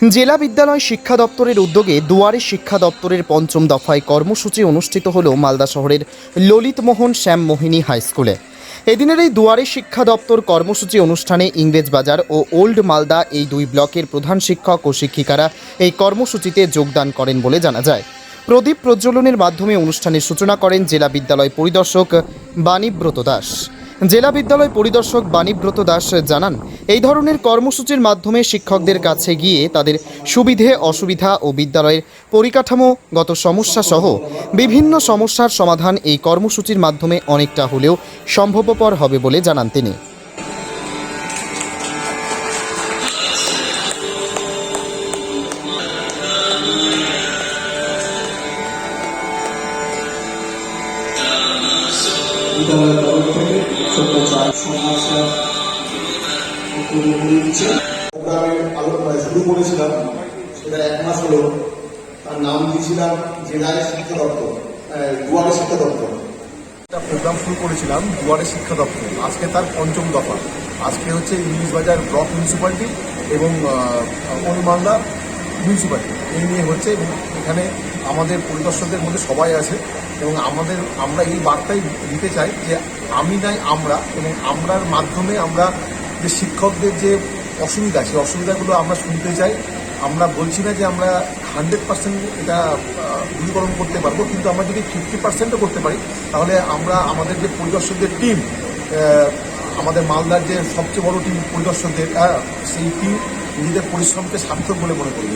জেলা বিদ্যালয় শিক্ষা দপ্তরের উদ্যোগে দুয়ারে শিক্ষা দপ্তরের পঞ্চম দফায় কর্মসূচি অনুষ্ঠিত হল মালদা শহরের ললিতমোহন শ্যাম মোহিনী হাই স্কুলে। এদিনের এই দুয়ারে শিক্ষা দপ্তর কর্মসূচি অনুষ্ঠানে ইংরেজ বাজার ও ওল্ড মালদা এই দুই ব্লকের প্রধান শিক্ষক ও শিক্ষিকারা এই কর্মসূচিতে যোগদান করেন বলে জানা যায়। প্রদীপ প্রজ্বলনের মাধ্যমে অনুষ্ঠানের সূচনা করেন জেলা বিদ্যালয় পরিদর্শক বাণীব্রত দাস। জেলা বিদ্যালয় পরিদর্শক বাণীব্রত দাস জানান, এই ধরনের কর্মসূচির মাধ্যমে শিক্ষকদের কাছে গিয়ে তাদের সুবিধে, অসুবিধা ও বিদ্যালয়ের পরিকাঠামোগত সমস্যা সহ বিভিন্ন সমস্যার সমাধান এই কর্মসূচির মাধ্যমে অনেকটা হলেও সম্ভবপর হবে বলে জানান তিনি। বিদ্যালয়ের তরফ দিয়েছিলাম জেলায় শিক্ষা দপ্তর দুয়ারে শিক্ষা দপ্তর। একটা প্রোগ্রাম শুরু করেছিলাম দুয়ারে শিক্ষা দপ্তর। আজকে তার পঞ্চম দফা। আজকে হচ্ছে ইংলিশ বাজার ব্লক মিউনিসিপ্যালিটি এবং অনুমালদা মিউনিসিপ্যালিটি এই নিয়ে হচ্ছে এবং এখানে আমাদের পরিদর্শকদের মধ্যে সবাই আছে এবং আমাদের, আমরা এই বার্তাই দিতে চাই যে আমি নাই আমরা এবং আমরার মাধ্যমে আমরা যে শিক্ষকদের যে অসুবিধা, সেই অসুবিধাগুলো আমরা শুনতে চাই। আমরা বলছি না যে আমরা হান্ড্রেড পার্সেন্ট এটা দূরীকরণ করতে পারব, কিন্তু আমরা যদি ফিফটি পার্সেন্টও করতে পারি, তাহলে আমরা আমাদের যে পরিদর্শকদের টিম আমাদের মালদার যে সবচেয়ে বড় টিম পরিদর্শকদের সেই টিম নিজেদের পরিশ্রমকে সার্থক বলে মনে করি।